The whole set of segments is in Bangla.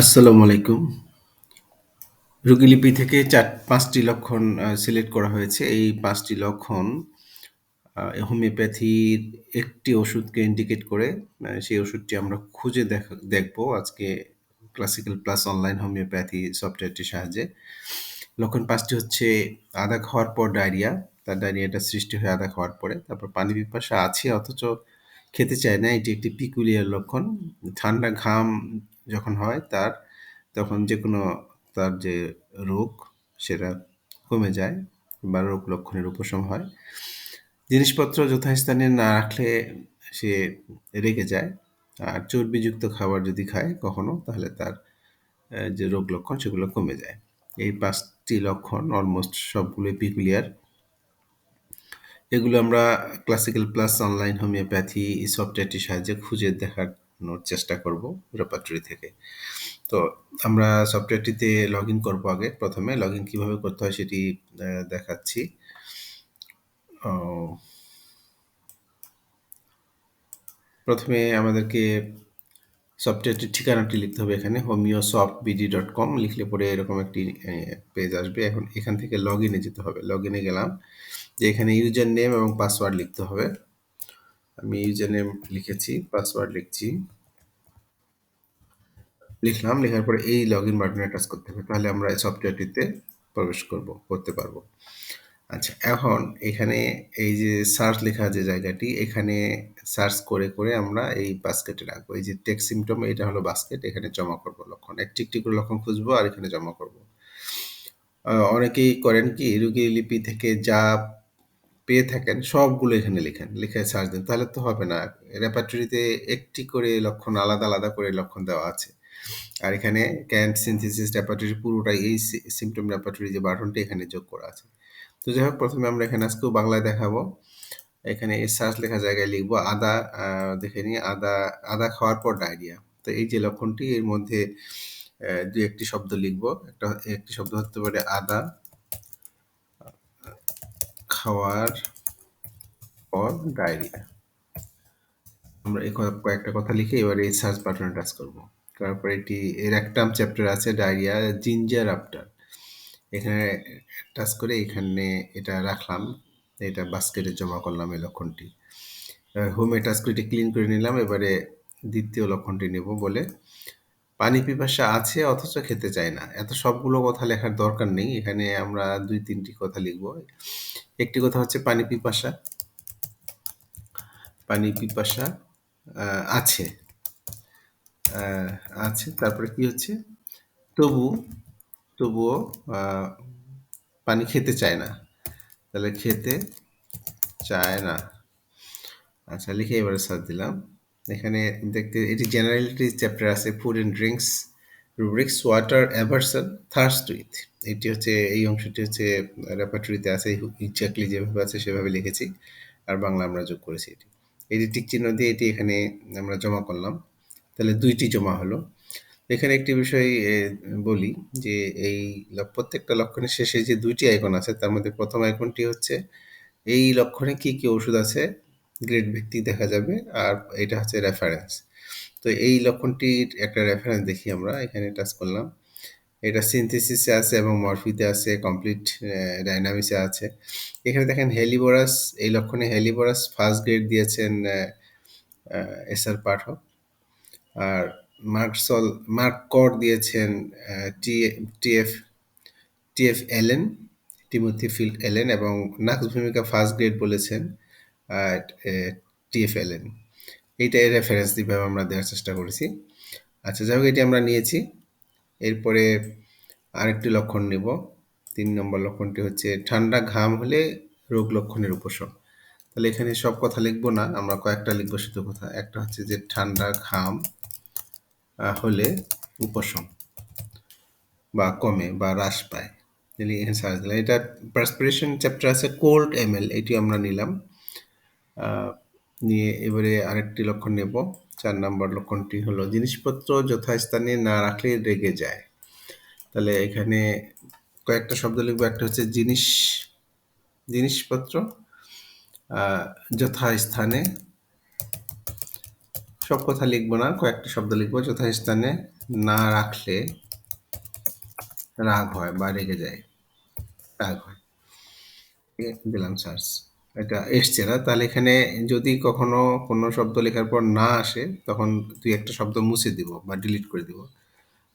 আসসালামু আলাইকুম। রোগীলিপি থেকে চার পাঁচটি লক্ষণ সিলেক্ট করা হয়েছে। এই পাঁচটি লক্ষণ হোমিওপ্যাথির একটি ওষুধকে ইন্ডিকেট করে সেই ওষুধটি আমরা খুঁজে দেখা দেখব আজকে ক্লাসিক্যাল প্লাস অনলাইন হোমিওপ্যাথি সফটওয়্যারটির সাহায্যে। লক্ষণ পাঁচটি হচ্ছে আদা খাওয়ার পর ডায়রিয়া, তার ডায়রিয়াটা সৃষ্টি হয় আদা খাওয়ার পরে। তারপর পানি পিপাসা আছে অথচ খেতে চায় না, এটি একটি পিকুলিয়ার লক্ষণ। ঠান্ডা ঘাম যখন হয় তার, তখন যে কোনো তার যে রোগ সেটা কমে যায় বা রোগ লক্ষণের উপশম হয়। জিনিসপত্র যথাস্থানে না রাখলে সে রেগে যায়। আর চর্বিযুক্ত খাবার যদি খায় কখনো, তাহলে তার যে রোগ লক্ষণ সেগুলো কমে যায়। এই পাঁচটি লক্ষণ অলমোস্ট সবগুলোই পিকুলিয়ার। এগুলো আমরা ক্লাসিক্যাল প্লাস অনলাইন হোমিওপ্যাথি সফটওয়্যারটির সাহায্যে খুঁজে দেখানোর চেষ্টা করব রেপার্টরি থেকে। তো আমরা সফটওয়্যারটিতে লগ ইন করব আগে। প্রথমে লগ ইন কীভাবে করতে হয় সেটি দেখাচ্ছি। প্রথমে আমাদেরকে সফটওয়্যারটির ঠিকানাটি লিখতে হবে এখানে homeo soft BD dot com লিখলে পরে এরকম একটি পেজ আসবে। এখন এখান থেকে লগ ইনে যেতে হবে। লগ ইনে গেলাম। যে এখানে ইউজার নেম এবং পাসওয়ার্ড লিখতে হবে। আমি ইউজার নেম লিখেছি, পাসওয়ার্ড লিখছি। লিখলাম, লেখার পরে এই লগ ইন বাটনে টাচ করতে হবে। তাহলে আমরা এই সফটওয়্যারটিতে প্রবেশ করব, করতে পারব। আচ্ছা এখন এখানে এই যে সার্চ লেখা যে জায়গাটি এখানে সার্চ করে, করে আমরা এই বাস্কেটে রাখব। এই যে টেক সিমটম এটা হলো বাস্কেট এখানে জমা করব লক্ষণ। একটি, একটি করে লক্ষণ খুঁজবো আর এখানে জমা করব। অনেকেই করেন কি রুগী লিপি থেকে যা পেয়ে থাকেন সবগুলো এখানে লেখেন। লিখে সার্চ দেন। তাহলে তো হবে না। রেপার্টরিতে একটি করে লক্ষণ আলাদা, আলাদা করে লক্ষণ দেওয়া আছে। আর এখানে ক্যান্ট সিনথেসিস রেপার্টরি পুরোটাই এই সি সিম্পটম রেপার্টরি যে বাটনটি এখানে যোগ করা আছে। তো যাই হোক প্রথমে আমরা এখানে আজকেও বাংলায় দেখাবো। এখানে এই সার্চ লেখা জায়গায় লিখব আদা দেখে নিই আদা, আদা খাওয়ার পর ডায়রিয়া। তো এই যে লক্ষণটি এর মধ্যে দু ২-১ শব্দ লিখব। একটা একটি শব্দ হতে পারে আদা খাওয়ার পর ডায়রিয়া। আমরা এই কয়েকটা কথা লিখে এবার এই সার্চ বাটনে টাচ করব। তারপর এটি, এর একটা চ্যাপ্টার আছে ডায়রিয়া জিঞ্জার আফটার। এখানে টাচ করে এখানে এটা রাখলাম। এটা বাস্কেটে জমা করলাম এই লক্ষণটি। হোমে টাচ করে ক্লিন করে নিলাম। এবারে দ্বিতীয় লক্ষণটি নেব বলে পানি পিপাসা আছে, অথচ খেতে চায় না। এত সবগুলো কথা লেখার দরকার নেই। এখানে আমরা ২-৩ টি কথা লিখব। একটি কথা হচ্ছে পানি পিপাসা। পানি পিপাসা আছে। আছে তারপরে কি হচ্ছে? তবু, তবুও পানি খেতে চায় না। তাহলে খেতে চায় না। আচ্ছা লিখে এবারে সার্চ দিলাম। এখানে দেখতে এটি জেনারেলিটি চ্যাপ্টার আছে food and drinks rubrics water aversion thirst with এটি হচ্ছে এই অংশটি হচ্ছে রেপার্টরিতে আছে এক্স্যাক্টলি যেভাবে আছে সেভাবে লিখেছি আর বাংলা আমরা যোগ করেছি এটি এটি যে টিক চিহ্ন দিয়ে এটি এখানে আমরা জমা করলাম তাহলে দুইটি জমা হলো। এখানে একটি বিষয় বলি যে এই প্রত্যেকটা লক্ষণের শেষে যে দুইটি আইকন আছে, তার মধ্যে প্রথম আইকনটি হচ্ছে এই লক্ষণে কি কি ওষুধ আছে, গ্রেড ভিত্তিক দেখা যাবে, আর এটা হচ্ছে রেফারেন্স তো এই লক্ষণটির একটা রেফারেন্স দেখি আমরা, এখানে টাচ করলাম। এটা সিনথেসিসে আছে এবং মরফিতে আছে কমপ্লিট ডাইনামিক্সে আছে। এখানে দেখেন হেলিবোরাস এই লক্ষণে হেলিবোরাস ফার্স্ট গ্রেড দিয়েছেন এস আর পাঠক। আর মার্কসল, মার্ক কর দিয়েছেন টি, TF TF Allen, Timothy Field Allen এবং নাক্স ভূমিকা ফার্স্ট গ্রেড বলেছেন টিএফ এলেন। এইটা এর রেফারেন্স দিভাবে আমরা দেওয়ার চেষ্টা করেছি। আচ্ছা যাই হোক, এটি আমরা নিয়েছি। এরপরে আরেকটি লক্ষণ নেব। তিন নম্বর লক্ষণটি হচ্ছে, ঠান্ডা ঘাম হলে রোগ লক্ষণের উপশম। তাহলে এখানে সব কথা লিখব না, আমরা কয়েকটা লিখব শুধু কথা। একটা হচ্ছে যে, ঠান্ডা ঘাম হলে উপশম বা কমে বা হ্রাস পায়। সার্চ দিলাম এটা পার্সপিরেশন চ্যাপ্টার আছে কোল্ড এমএল এটি আমরা নিলাম। নিয়ে এবারে আরেকটি লক্ষণ নেব। চার নম্বর লক্ষণটি হলো, জিনিসপত্র যথাস্থানে না রাখলে রেগে যায়। তাহলে এখানে কয়েকটা শব্দ লিখব। একটা হচ্ছে জিনিস, জিনিসপত্র যথাস্থানে সব কথা লিখব না, কয়েকটা শব্দ লিখব। যথাস্থানে না রাখলে রাগ হয় বা রেগে যায়। রাগ হয়। দিলাম সার্চ এটা এসছে না। তাহলে এখানে যদি কখনো কোনো শব্দ লেখার পর না আসে, তখন দুই একটা শব্দ মুছে দিব বা ডিলিট করে দিব।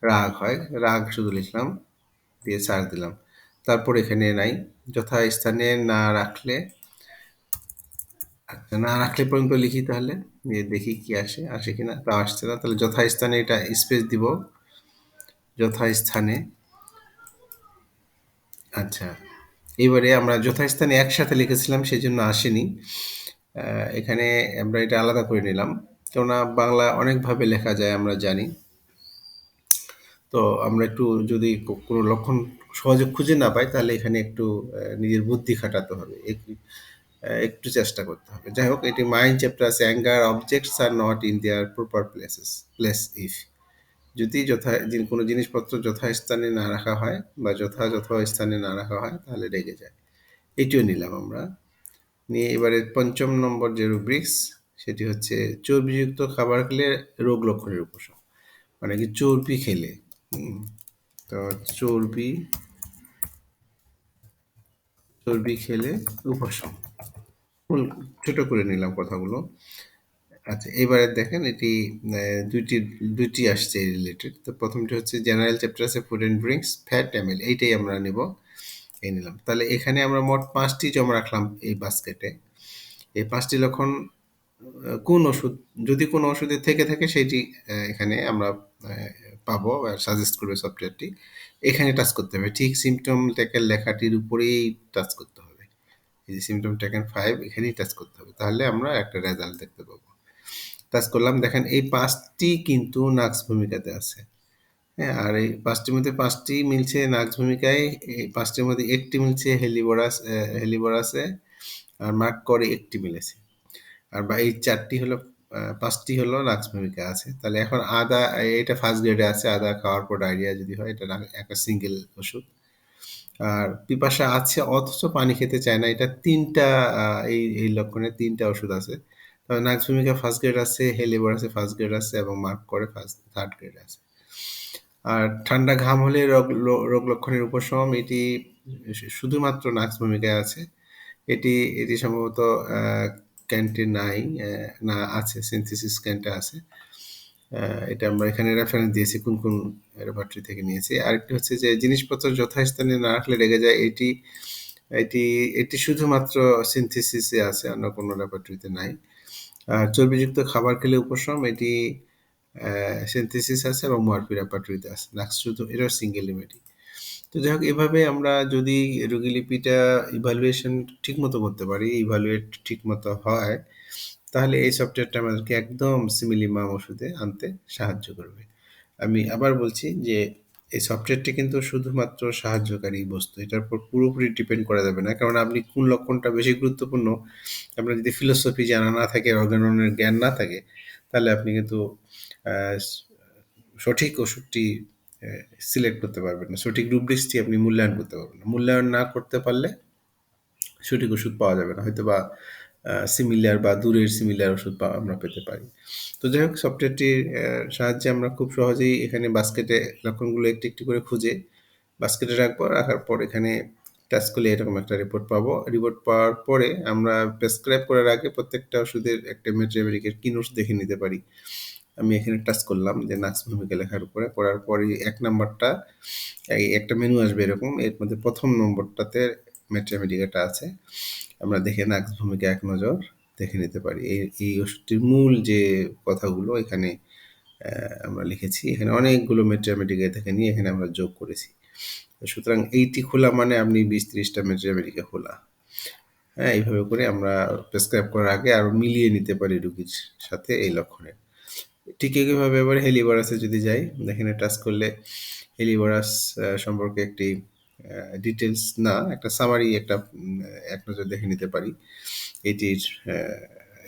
রাগ হয়। রাগ শুধু লিখলাম, দিয়ে সার্চ দিলাম। তারপর এখানে নাই। যথাস্থানে না রাখলে আচ্ছা না রাখলে পর্যন্ত লিখি তাহলে দেখি কি আসে আসে কিনা তা আসছে না। তাহলে যথাস্থানে এটা স্পেস দিব। যথাস্থানে আচ্ছা এবারে আমরা যথাস্থানে একসাথে লিখেছিলাম সেই জন্য আসেনি এখানে আমরা এটা আলাদা করে নিলাম। কেননা বাংলা অনেকভাবে লেখা যায়, আমরা জানি। তো আমরা একটু যদি কোনো লক্ষণ সহজে খুঁজে না পাই, তাহলে এখানে একটু নিজের বুদ্ধি খাটাতে হবে। একটু চেষ্টা করতে হবে। যাই হোক, এটি মাইন্ড চ্যাপ্টার আছে anger objects are not in their proper places place if যদি যথা কোনো জিনিসপত্র যথাস্থানে না রাখা হয় বা যথাযথ স্থানে না রাখা হয়, তাহলে রেগে যায়। এটিও নিলাম আমরা। নিয়ে এবারে পঞ্চম নম্বর যে রুব্রিক্স সেটি হচ্ছে চর্বিযুক্ত খাবার খেলে রোগ লক্ষণের উপশম। মানে কি চর্বি খেলে। তো চর্বি চর্বি খেলে উপশম। ছোট করে নিলাম কথাগুলো। আচ্ছা এবারে দেখেন এটি দুইটি দুইটি আসছে রিলেটেড তো প্রথমটি হচ্ছে জেনারেল চ্যাপ্টার আছে food and drinks fat amel এইটাই আমরা নেব, এই নিলাম। তাহলে এখানে আমরা মোট পাঁচটি জমা রাখলাম এই বাস্কেটে এই পাঁচটি লক্ষণ কোন ওষুধ, যদি কোনো ওষুধে থেকে থাকে সেটি এখানে আমরা পাবো সাজেস্ট করবে সফটওয়্যারটি এখানে টাচ করতে হবে, ঠিক সিমটম টেকের লেখাটির উপরেই টাচ করতে এই যে সিমটম টেকেন ফাইভ এখানেই টাচ করতে হবে। তাহলে আমরা একটা রেজাল্ট দেখতে পাবো। টাচ করলাম, দেখেন এই পাঁচটি কিন্তু নাক্স ভূমিকাতে আছে। হ্যাঁ আর এই পাঁচটির মধ্যে পাঁচটি মিলছে নাক্স ভূমিকায়, এই পাঁচটির মধ্যে একটি মিলছে হেলিবোরাস হেলিবরাসে, আর মার্ক করে একটি মিলেছে। আর বা এই চারটি হলো পাঁচটি হলো নাক্স ভূমিকা আছে। তাহলে এখন আদা, এটা ফার্স্ট গ্রেডে আছে, আদা খাওয়ার পর ডায়রিয়া যদি হয়, এটা একটা সিঙ্গেল ওষুধ। আর পিপাসা আছে, অথচ পানি খেতে চায় না। এটা তিনটা এই এই লক্ষণে তিনটা ওষুধ আছে। তবে ভূমিকা ফার্স্ট গ্রেড আছে হেলিবার আছে ফার্স্ট গ্রেড আছে এবং মার্ক করে ফার্স্ট থার্ড গ্রেড আছে। আর ঠান্ডা ঘাম হলে রোগ রোগ লক্ষণের উপশম, এটি শুধুমাত্র নাক্স ভূমিকায় আছে। এটি এটি সম্ভবত ক্যান্টে নাই না, আছে সিনথেসিস ক্যান্টে আছে। এটা আমরা এখানে রেফারেন্স দিয়েছি, কোন কোন রেপার্টরি থেকে নিয়েছি। আরেকটি হচ্ছে যে, জিনিসপত্র যথাস্থানে না রাখলে রেগে যায়, এটি এটি এটি শুধুমাত্র সিনথেসিসে আছে, অন্য কোনো রেপার্টরিতে নাই। আর চর্বিযুক্ত খাবার খেলে উপশম, এটি সিনথেসিস আছে এবং মরফি রেপার্টরিতে আছে। লাক্স শুধু এটা সিঙ্গেল লিমিটি তো যাই হোক, এভাবে আমরা যদি রোগীলিপিটা ইভালুয়েশন ঠিক মতো করতে পারি ইভালুয়েট ঠিক মতো হয় তাহলে এই সফটওয়্যারটা আমাদেরকে একদম সিমিলিমাম ওষুধে আনতে সাহায্য করবে। আমি আবার বলছি যে, এই সফটওয়্যারটি কিন্তু শুধুমাত্র সাহায্যকারী বস্তু, এটার উপর পুরোপুরি ডিপেন্ড করা যাবে না। কারণ আপনি কোন লক্ষণটা বেশি গুরুত্বপূর্ণ, আপনার যদি ফিলোসফি জানা না থাকে অর্গাননের জ্ঞান না থাকে, তাহলে আপনি কিন্তু সঠিক ওষুধটি সিলেক্ট করতে পারবেন না। সঠিক রুব্রিক্সটি আপনি মূল্যায়ন করতে পারবেন না। মূল্যায়ন না করতে পারলে সঠিক ওষুধ পাওয়া যাবে না। হয়তো বা সিমিলার বা দূরের সিমিলার ওষুধ আমরা পেতে পারি। তো যাই হোক সফটওয়্যারটির সাহায্যে আমরা খুব সহজেই এখানে বাস্কেটে লক্ষণগুলো একটি একটি করে খুঁজে বাস্কেটে রাখব। রাখার পর এখানে টাচ করলে এরকম একটা রিপোর্ট পাবো। রিপোর্ট পাওয়ার পরে আমরা প্রেসক্রাইব করার আগে প্রত্যেকটা ওষুধের একটা মেট্রিয়ামেরিকের কি নোটস দেখে নিতে পারি। আমি এখানে টাচ করলাম যে নাক্স ভূমিকা লেখার উপরে। করার পরে এক নাম্বারটা একটা মেনু আসবে এরকম। এর মধ্যে প্রথম নম্বরটাতে মেট্রিয়ামেডিকাটা আছে। আমরা দেখে নাক্স ভূমিকা এক নজর দেখে নিতে পারি। এই এই ওষুধটির মূল যে কথাগুলো এখানে আমরা লিখেছি, এখানে অনেকগুলো মেট্রিয়ামেডিকা দেখে নিয়ে এখানে আমরা যোগ করেছি। সুতরাং এইটি খোলা মানে আপনি বিশ ত্রিশটা মেট্রিয়ামেডিকা খোলা। হ্যাঁ এইভাবে করে আমরা প্রেসক্রাইব করার আগে আরও মিলিয়ে নিতে পারি রুগীর সাথে এই লক্ষণের ঠিক একইভাবে এবার হেলিবারাসে যদি যাই এখানে টাচ করলে হেলিবারাস সম্পর্কে একটি ডিটেলস না একটা সামারি একটা এক নজর দেখে নিতে পারি এটির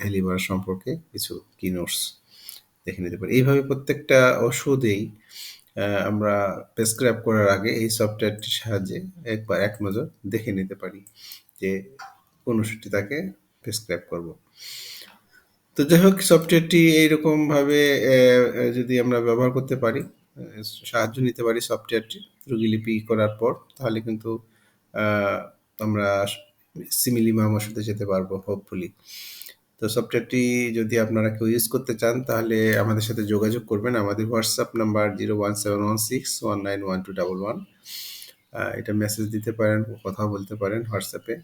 হেলিবার সম্পর্কে কিছু কি নোটস দেখে নিতে পারি। এইভাবে প্রত্যেকটা ওষুধেই আমরা প্রেসক্রাইব করার আগে এই সফটওয়্যারটির সাহায্যে একবার এক নজর দেখে নিতে পারি যে কোন ওষুধটি তাকে প্রেসক্রাইব করব। তো যাই হোক সফটওয়্যারটি এইরকমভাবে যদি আমরা ব্যবহার করতে পারি, সাহায্য নিতে পারি সফটওয়্যারটির প্রতিলিপি করার পর তাহলে কিন্তু আমরা সিমিলি সাথে যেতে পারব হোপফুলি। তো সফটওয়্যারটি যদি আপনারা কেউ ইউজ করতে চান তাহলে আমাদের সাথে যোগাযোগ করবেন। আমাদের হোয়াটসঅ্যাপ নাম্বার 01716191211 ওয়ান এটা মেসেজ দিতে পারেন, কথা বলতে পারেন হোয়াটসঅ্যাপে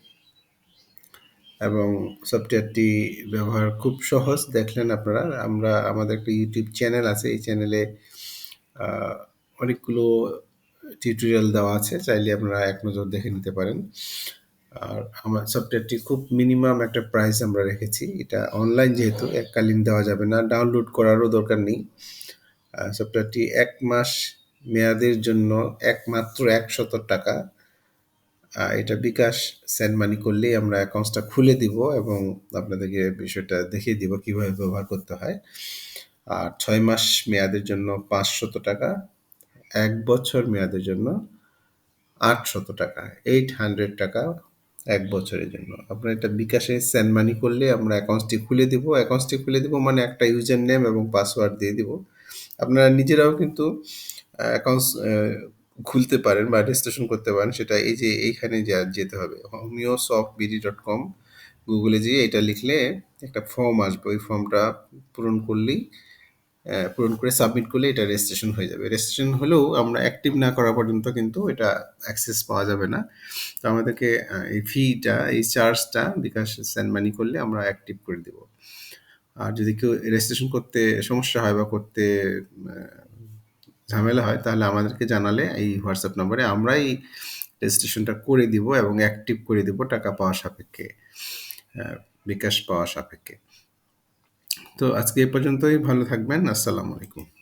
এবং সফটওয়্যারটি ব্যবহার খুব সহজ দেখলেন আপনারা। আমরা আমাদের একটা ইউটিউব চ্যানেল আছে। এই চ্যানেলে অনেকগুলো টিউটোরিয়াল দেওয়া আছে। চাইলে আপনারা এক নজর দেখে নিতে পারেন। আর আমার সফটওয়্যারটি খুব মিনিমাম একটা প্রাইস আমরা রেখেছি। এটা অনলাইন যেহেতু, এককালীন দেওয়া যাবে না। ডাউনলোড করারও দরকার নেই। সফটওয়্যারটি ১ মাস মেয়াদের জন্য একমাত্র ৳১০০ টাকা এটা বিকাশ সেন্ড মানি করলেই আমরা অ্যাকাউন্টসটা খুলে দিব এবং আপনাদেরকে বিষয়টা দেখিয়ে দিব কীভাবে ব্যবহার করতে হয়। আর ছয় মাস মেয়াদের জন্য ৳৫০০ ১ বছর মেয়াদের জন্য ৳৮০০ ৳800 ১ বছরের জন্য। আপনার এটা বিকাশে সেন্ড মানি করলে আমরা অ্যাকাউন্টসটি খুলে দিব। অ্যাকাউন্টসটি খুলে দিব মানে একটা ইউজার নেম এবং পাসওয়ার্ড দিয়ে দিব। আপনারা নিজেরাও কিন্তু অ্যাকাউন্টস খুলতে পারেন বা রেজিস্ট্রেশন করতে পারেন। সেটা এই যে এইখানে যা যেতে হবে। Homeo soft BD dot com গুগলে যেয়ে এটা লিখলে একটা ফর্ম আসবে। ওই ফর্মটা পূরণ করলেই পূরণ করে সাবমিট করলে এটা রেজিস্ট্রেশন হয়ে যাবে। রেজিস্ট্রেশন হলেও আমরা অ্যাক্টিভ না করা পর্যন্ত কিন্তু এটা অ্যাক্সেস পাওয়া যাবে না। তো আমাদেরকে এই ফিটা, এই চার্জটা বিকাশ সেন্ড মানি করলে আমরা অ্যাক্টিভ করে দিব। আর যদি কেউ রেজিস্ট্রেশন করতে সমস্যা হয় বা করতে ঝামেলা হয় তাহলে আমাদেরকে জানালে এই হোয়াটসঅ্যাপ নাম্বারে আমরাই রেজিস্ট্রেশনটা করে দিব এবং অ্যাক্টিভ করে দিব টাকা পাওয়া সাপেক্ষে। বিকাশ পাওয়া সাপেক্ষে। তো আজকে এ পর্যন্তই ভালো থাকবেন। আসসালামু আলাইকুম।